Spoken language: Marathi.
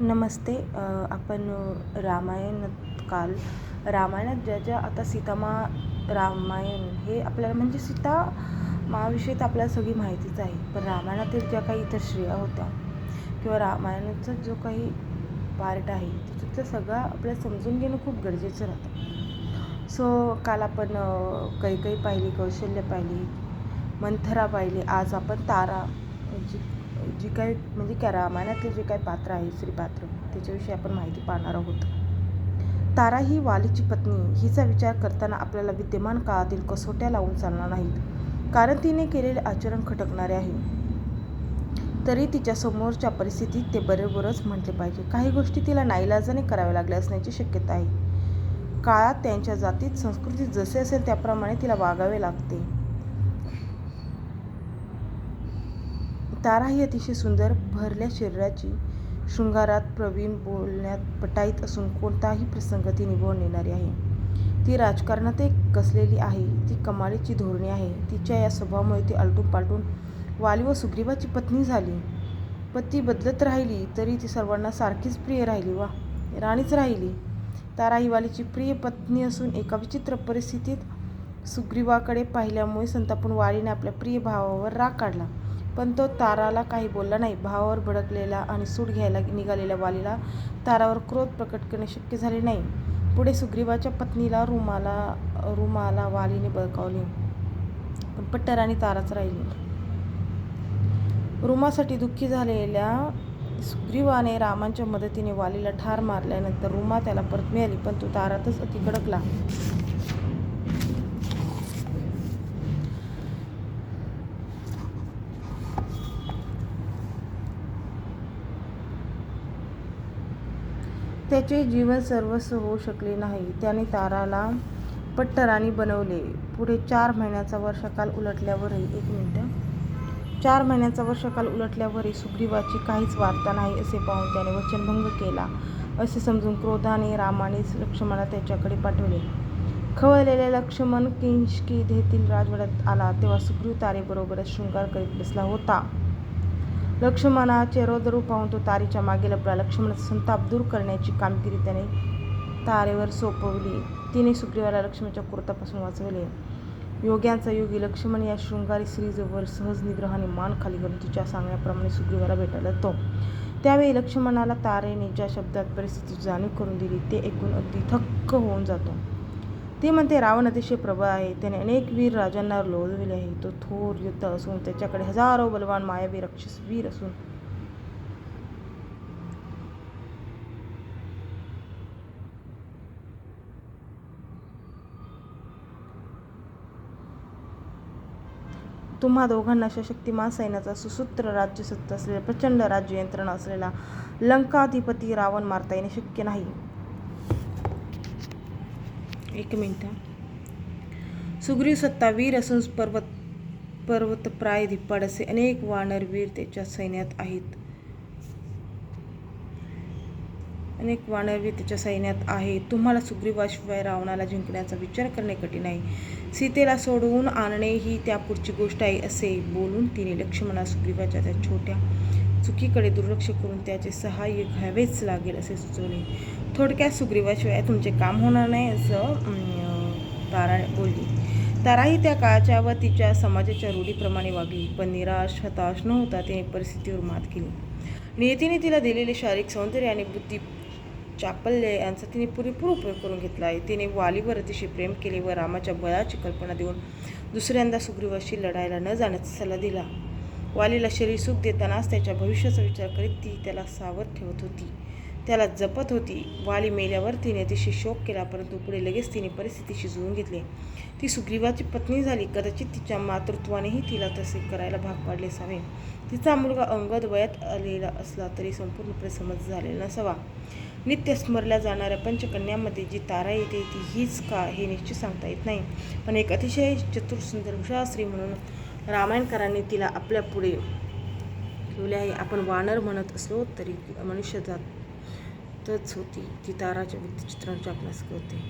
नमस्ते आपण रामायणात रामायण काल रामायणात ज्या ज्या आता सीतामा रामायण हे आपल्याला म्हणजे सीता माविषयी तर आपल्याला सगळी माहितीच आहे पण रामायणातील ज्या काही इतर श्रेया होत्या किंवा रामायणाचा जो काही पार्ट आहे त्याच्यातलं सगळं आपल्याला समजून घेणं खूप गरजेचं राहतं. सो काल आपण अ, कैकई पाहिली कौशल्य पाहिली मंथरा पाहिली आज आपण तारा जी जी काही म्हणजे काय रामायणातले जे काही पात्र आहे श्री पात्र त्याच्याविषयी आपण माहिती पाहणार आहोत. तारा ही वालीची पत्नी हिचा विचार करताना आपल्याला विद्यमान काळातील कसोट्या लावून चालणार नाहीत. कारण तिने केलेले आचरण खटकणारे आहे. तरी तिच्या समोरच्या परिस्थितीत ते बरोबरच म्हटले पाहिजे. काही गोष्टी तिला नाईलाजाने कराव्या लागल्या असण्याची शक्यता आहे. काळात त्यांच्या जातीत संस्कृतीत जसे असेल त्याप्रमाणे तिला वागावे लागते. तारा ही अतिशय सुंदर भरल्या शरीराची शृंगारात प्रवीण बोलण्यात पटाईत असून कोणताही प्रसंग ती निभावून नेणारी आहे. ती राजकारणात एक कसलेली आहे ती कमालीची धोरणे आहे. तिच्या या स्वभावामुळे ती आलटून पालटून वाली व सुग्रीवाची पत्नी झाली. पती बदलत राहिली तरी ती सर्वांना सारखीच प्रिय राहिली. वा राणीच राहिली. तारा ही वालीची प्रिय पत्नी असून एका विचित्र परिस्थितीत सुग्रीवाकडे पाहिल्यामुळे संतापून वालीने आपल्या प्रिय भावावर राग काढला. पण तो ताराला काही बोलला नाही. भावावर भडकलेला आणि सूट घ्यायला निघालेल्या वालीला तारावर क्रोध प्रकट करणे शक्य झाले नाही. पुढे सुग्रीवाच्या पत्नीला रुमाला रुमाला वालीने बळकावले. पण पट्टर आणि ताराच राहिली. रुमासाठी दुःखी झालेल्या सुग्रीवाने रामांच्या मदतीने वालीला ठार मारल्यानंतर रुमा त्याला परत मिळाली पण तो तारातच अति कडकला. त्याचे जीवन सर्वस्व होऊ शकले नाही. त्याने ताराला पट्टराणी बनवले. पुढे चार महिन्याचा वर्षकाल उलटल्यावरही एक मिनटं. चार महिन्याचा वर्षकाल उलटल्यावरही सुग्रीवाची काहीच वार्ता नाही असे पाहून त्याने वचनभंग केला. असे समजून क्रोधाने रामाने लक्ष्मणाला त्याच्याकडे पाठवले. खवळलेल्या लक्ष्मण किंशकी किंशकिधेतील राजवाड्यात आला तेव्हा सुग्रीव तारेबरोबरच शृंगार करीत बसला होता. लक्ष्मणाचे रौद्र पाहून तो तारेच्या मागे लपला लक्ष्मणाचा संताप दूर करण्याची कामगिरी त्याने तारेवर सोपवली. तिने सुग्रीवाला लक्ष्मणाच्या कुर्तापासून वाचवले. योग्यांचा योगी लक्ष्मण या शृंगारी स्त्रीजवळ सहज निग्रहाने मान खाली करून तिच्या सांगण्याप्रमाणे सुग्रीवाला भेटायला तो. त्यावेळी लक्ष्मणाला तारेने ज्या शब्दात परिस्थितीची जाणीव करून दिली ते ऐकून अगदी थक्क होऊन जातो. ते म्हणते रावण अतिशय प्रबळ आहे. त्याने अनेक वीर राजांना लोळविले आहे. तो थोर युद्ध असून त्याच्याकडे हजारो बलवान मायावी राक्षस वीर असून तुम्हा दोघांना सशक्तिमान सैन्याचा सुसूत्र राज्यसत्ता असलेला प्रचंड राज्य यंत्रणा असलेला लंकाधिपती रावण मारता येणे शक्य नाही. एक मिनिट सुग्रीव सत्ता वीर असून पर्वत पर्वतप्राय धिप्पाड असे अनेक वानरवीर त्याच्या सैन्यात आहेत. अनेक वानरवीर त्याच्या सैन्यात आहे तुम्हाला सुग्रीवाशिवाय रावणाला जिंकण्याचा विचार करणे कठीण आहे. सीतेला सोडवून आणणे ही त्यापुढची गोष्ट आहे असे बोलून तिने लक्ष्मणा सुग्रीवाच्या त्या छोट्या चुकीकडे दुर्लक्ष करून त्याचे सहाय्य घ्यावेच लागेल असे सुचवले. थोडक्यात सुग्रीवाशिवाय तुमचे काम होणार नाही असं तारा बोलली. ताराही त्या काळाच्या व तिच्या समाजाच्या रूढीप्रमाणे वागली पण निराश हताश न होता तिने परिस्थितीवर मात केली. नियतीने तिला दिलेले शारीरिक सौंदर्य आणि बुद्धी चापल्य यांचा तिने पुरेपूर उपयोग करून घेतला आहे. तिने वालीवर अतिशय प्रेम केले व रामाच्या बळाची कल्पना देऊन दुसऱ्यांदा सुग्रीवाशी लढायला न जाण्याचा सल्ला दिला. वालीला शरीर सुख देतानाच त्याच्या भविष्याचा विचार करीत ती त्याला सावध ठेवत होती. त्याला जपत होती. वाली मेल्यावर तिने अतिशय शोक केला परंतु पुढे लगेच तिने परिस्थितीशी जुळून घेतली. ती सुग्रीवाची पत्नी झाली. कदाचित तिच्या मातृत्वानेही तिला तसे करायला भाग पाडले असावे. तिचा मुलगा अंगद वयात आलेला असला तरी संपूर्ण प्रसमज झालेला नसावा. नित्य स्मरल्या जाणाऱ्या पंचकन्यांमध्ये जी तारा येते ती हीच का हे निश्चित सांगता येत नाही. पण एक अतिशय चतुर सुंदर हुशार स्त्री म्हणून रामायणकारांनी तिला आपल्या पुढे ठेवले आहे. आपण वानर म्हणत असलो तरी मनुष्य जातच होती. ती ताराच्या व्यक्तिचित्रांचे आपणास कळते